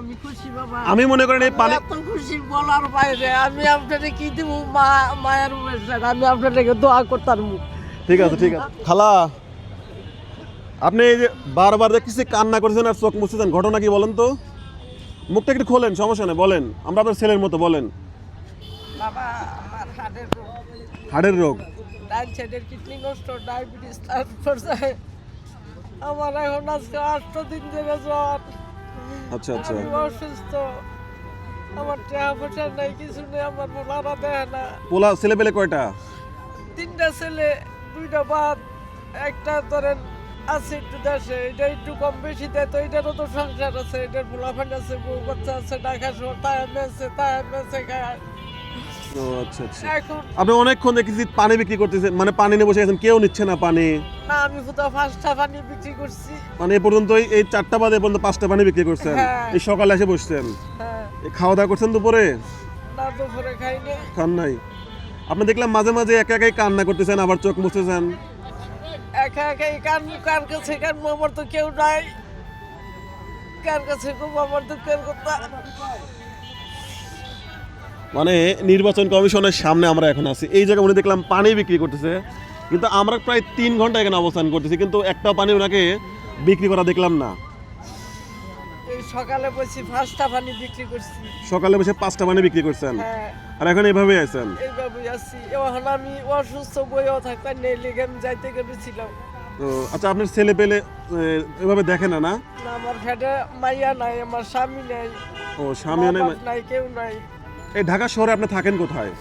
আমি খুশি বাবা। আমি মনে করেন এই পানি এত খুশি বলার বাইরে। আমি আপনাকে কি দিব? মা মায়ের উপর আমি আপনাকে দোয়া করতাম। ঠিক আছে ঠিক আছে। খালা আপনি এই যে বারবার দেখতেছি কান্না করছেন আর চোখ মুছতেছেন ঘটনা কি বলেন তো? মুখটা একটু খোলেন সমস্যা নেই বলেন। আমরা আপনার ছেলের মতো বলেন। বাবা আমার হার্টের হাড়ের রোগ। ডান সাইডের কিডনি নষ্ট ডায়াবেটিস আমার এখন আজকে আষ্ট দিন ধরে জ্বর। আচ্ছা আচ্ছা। আমি অসুস্থ। আমার টাকা পয়সা নাই কিছু নেই আমার বোলারা দেয় না। পোলা ছেলে পেলে কয়টা? তিনটা ছেলে দুইটা বাদ একটা ধরেন আছে একটু দেশে এটা একটু কম বেশি দেয় তো এটারও তো সংসার আছে এটার পোলাফান আছে বউ বাচ্চা আছে টাকা সব তাই আছে তাই আছে খায়। ও আচ্ছা আচ্ছা। আপনি অনেকক্ষণ দেখেছি পানি বিক্রি করতেছেন মানে পানি নিয়ে বসে গেছেন কেউ নিচ্ছে না পানি। না আমি কোথাও পাঁচটা পানি বিক্রি করছি। মানে এ পর্যন্ত এই- এই চারটা বাদে এ পর্যন্ত পাঁচটা পানি বিক্রি করছেন। হ্যাঁ। এই সকালে এসে বসছেন। হ্যাঁ। এই খাওয়া দাওয়া করছেন দুপুরে? না দুপুরে খাইনি। খান নাই। আপনি দেখলাম মাঝে মাঝে একা একাই কান্না করতেছেন আবার চোখ মুছতেছেন। একা একা এই কান কার কাছে কান আমার তো কেউ নাই। কার কাছে খুব আমার দুঃখের কথা মানে নির্বাচন কমিশনের সামনে আমরা এখন আছি। এই জায়গায় উনি দেখলাম পানি বিক্রি করতেছে কিন্তু আমরা প্রায় তিন ঘণ্টা এখানে অবস্থান করতেছি কিন্তু একটা পানি ওনাকে বিক্রি করা দেখলাম না। সকালে বসি পাঁচটা পানি বিক্রি করছি। সকালে বসে পাঁচটা পানি বিক্রি করছেন? হ্যাঁ। আর এখন এইভাবে আছেন? এইভাবে আছি। এখন আমি অসুস্থ বইও থাকতাম নেই লেগে আমি যাইতে গেছিলাম। তো আচ্ছা আপনার ছেলে পেলে এভাবে দেখে না না? আমার ফ্যাটে মাইয়া নাই আমার স্বামী নাই। ও স্বামীও নেই নাই কেউ নাই। এই ঢাকা শহরে আপনি থাকেন কোথায়?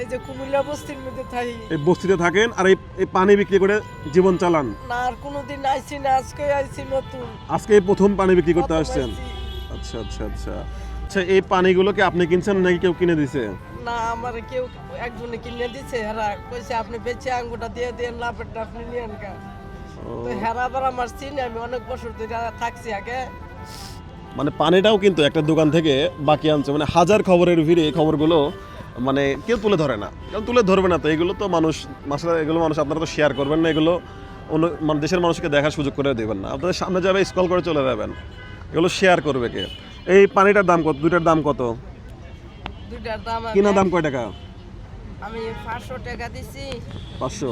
এই যে কুমিল্লা বস্তির মধ্যে থাই এই বস্তিতে থাকেন আর এই পানি বিক্রি করে জীবন চালান? না আর কোনোদিন আইছি না আজকে আইছি নতুন। আজকে এই প্রথম পানি বিক্রি করতে আসছেন? আচ্ছা আচ্ছা আচ্ছা। আচ্ছা এই পানিগুলোকে আপনি কিনছেন নাকি কেউ কিনে দিছে? না আমার কেউ একজনে কিনে দিছে হেরা কইছে আপনি বেঁচে আঙ্গুটা দিয়ে দেন লাভেরটা আপনি নিয়েন কা তো হেরা আবার আমার চিনি আমি অনেক বছর ধরে থাকছি আগে। মানে পানিটাও কিন্তু একটা দোকান থেকে বাকি আনছে। মানে হাজার খবরের ভিড়ে এই খবরগুলো মানে কেউ তুলে ধরে না। কেউ তুলে ধরবে না তো এগুলো তো মানুষ মাসে এগুলো মানুষ আপনারা তো শেয়ার করবেন না এগুলো অন্য মানে দেশের মানুষকে দেখার সুযোগ করে দেবেন না। আপনাদের সামনে যাবে স্কল করে চলে যাবেন। এগুলো শেয়ার করবে কে? এই পানিটার দাম কত? দুইটার দাম কত? দুইটার দাম কিনা দাম কয় টাকা? আমি পাঁচশো টাকা দিছি। পাঁচশো?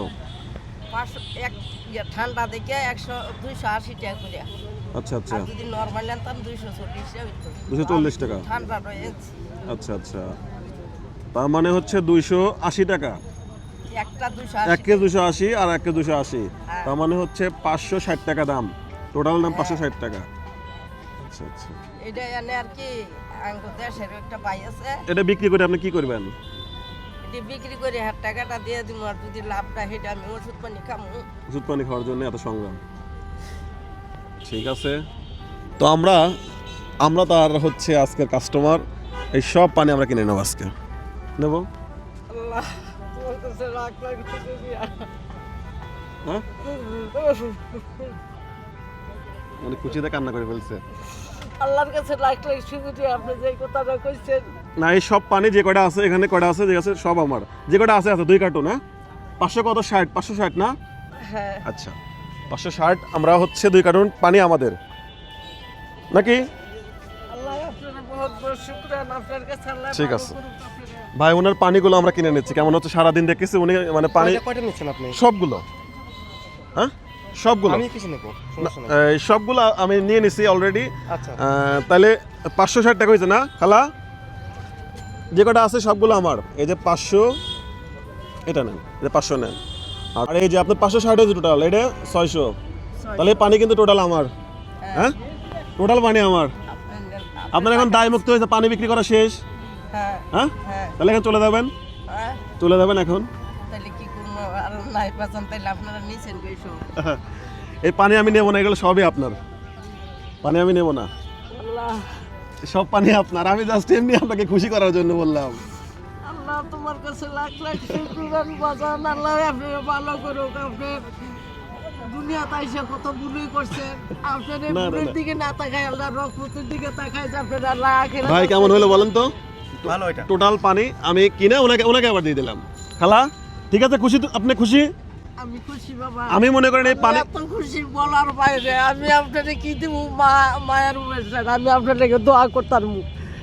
পাঁচশো এক ঠান্ডা দেখে একশো দুইশো আশি টাকা করে। আচ্ছা আচ্ছা। যদি নর্মাল আনতাম দুইশো চল্লিশ দুশো চল্লিশ টাকা? ঠান্ডা রয়েছে আচ্ছা আচ্ছা। তার মানে হচ্ছে দুইশো আশি টাকা? একটা এক কেজি দুশো আশি আর এক কেজি দুশো আশি। হ্যাঁ। তার মানে হচ্ছে পাঁচশো ষাট টাকা দাম। টোটাল দাম পাঁচশো ষাট টাকা। আচ্ছা আচ্ছা। এটা এনে আর কি দেশের একটা পাই আছে। এটা বিক্রি করে আপনি কি করবেন? বিক্রি করে হাত টাকাটা দিয়ে দিব আর যদি লাভটা সেটা আমি ওষুধ পানি খামু। ওষুধ পানি খাওয়ার জন্য এত সংগ্রাম। ঠিক আছে? তো আমরা আমরা তো আর হচ্ছে আজকের কাস্টমার এই সব পানি আমরা কিনে নেব আজকে। নেব। হ্যাঁ? মানে খুশিতে কান্না করে ফেলছে। আল্লাহর কাছে লাখ লাখ শুক্রিয়া আপনি যে কথাটা কইছেন। না এই সব পানি যে কটা আছে এখানে কটা আছে যে আছে সব আমার। যে কটা আছে আছে দুই কার্টুন হ্যাঁ? পাঁচশো কত? ষাট পাঁচশো ষাট না? হ্যাঁ। আচ্ছা। পাঁচশো ষাট আমরা হচ্ছে দুই কার্টুন পানি আমাদের। নাকি? ঠিক আছে। ভাই ওনার পানিগুলো আমরা কিনে নিচ্ছি। কেমন হচ্ছে সারাদিন দেখেছি উনি মানে পানি সবগুলো। হ্যাঁ? সবগুলো? সবগুলো আমি নিয়ে নিছি অলরেডি আচ্ছা। তাহলে পাঁচশো ষাট টাকা হয়েছে না? খালা? যে কটা আছে সবগুলো আমার। এই যে পাঁচশো এটা নেন এই যে পাঁচশো নেন। আর এই যে আপনার পাঁচশো ষাট হয়েছে টোটাল এটা ছয়শো। তাহলে পানি কিন্তু টোটাল আমার। হ্যাঁ। টোটাল পানি আমার। আপনার- এখন দায় মুক্ত হয়েছে পানি বিক্রি করা শেষ। হ্যাঁ হ্যাঁ? হ্যাঁ। তাহলে এখন চলে যাবেন? হ্যাঁ। চলে যাবেন এখন? এই পানি আমি নেব না এগুলো সবই আপনার। পানি আমি নেব না। সব পানি আপনার। আমি জাস্ট এমনি আপনাকে খুশি করার জন্য বললাম। আল্লাহ তোমার কাছে লাখ লাখ শুক্রান বাজান আল্লাহ আপনার ভালো করুক দুনিয়া তাইসে কত ভুলই করছেন। আপনার ভুলের দিকে না তাকায় আল্লাহ রকমতের দিকে তাকায় যে আপনার আল্লাহ আখের ভাই কেমন হলো বলেন তো? ভালো এটা। টোটাল পানি আমি কিনে ওনাকে ওনাকে আবার দিয়ে দিলাম। খালা ঠিক আছে খুশি তো? আপনি খুশি? আমি খুশি বাবা। আমি মনে করেন এই পানি এত খুশি বলার বাইরে আমি আপনাকে কি দিব? মা মায়ের উপর আমি আপনার লেগে দোয়া করতাম।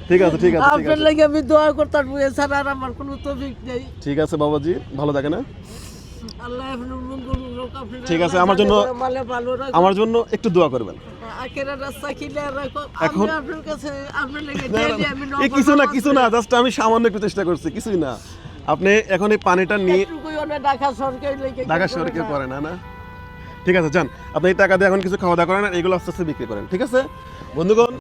ঠিক আছে ঠিক আছে আপনার আমি দোয়া করতাম এছাড়া আর আমার কোনো তফিক নেই। ঠিক আছে বাবাজি ভালো থাকে না ঠিক আছে, আমার জন্য-। আমার জন্য একটু দোয়া করবেন। এখন- কাছে কিছু জাস্ট আমি সামান্য একটু চেষ্টা করছি কিছুই না। আপনি এখন এই পানিটা নিয়ে ঢাকা সরকারি করে। না না? ঠিক আছে যান। আপনি এই টাকা দিয়ে এখন কিছু খাওয়া দাওয়া করেন আর এগুলো আস্তে আস্তে বিক্রি করেন ঠিক আছে? বন্ধুগণ